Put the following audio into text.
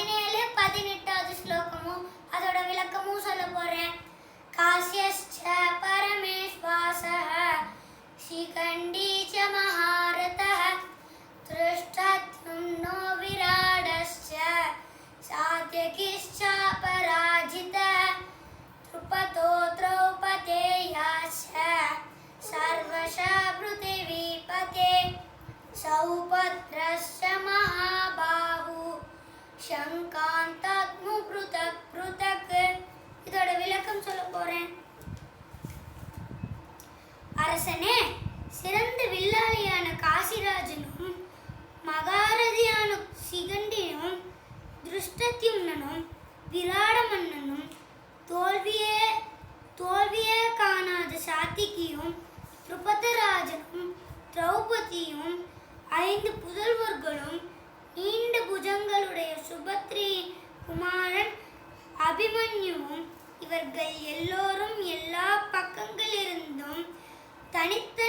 பதினேழு பதினெட்டாவது ஸ்லோகமும் அதோட விளக்கமும் சொல்ல போகிறேன் காசியஸ்ச பரமேஸ்வாச ஸ்ரீகண்டி ச மகாரத திருஷ்டத்யும் நோ விராடஸ்ச சாத்யகிஷ்ச பராஜித திருபதோ திரௌபதேயாஸ்ச சர்வச பிருத்திவிபதே சௌபத்ரஸ்ய சங்காந்தாத்மு புருதக் இதோட விளக்கம் சொல்ல போறேன். அரசனே சிறந்த வில்லாளியான காசிராஜனும் மகாரதியான சிகண்டியும் திருஷ்டத்யும்னனும் விராட மன்னனும் தோல்வியே தோல்வியே காணாத சாத்திகியும் திருபதராஜனும் திரௌபதியும் ஐந்து புதல் அபிமன்யுவும் இவர்கள் எல்லோரும் எல்லா பக்கங்களிலிருந்தும் தனித்து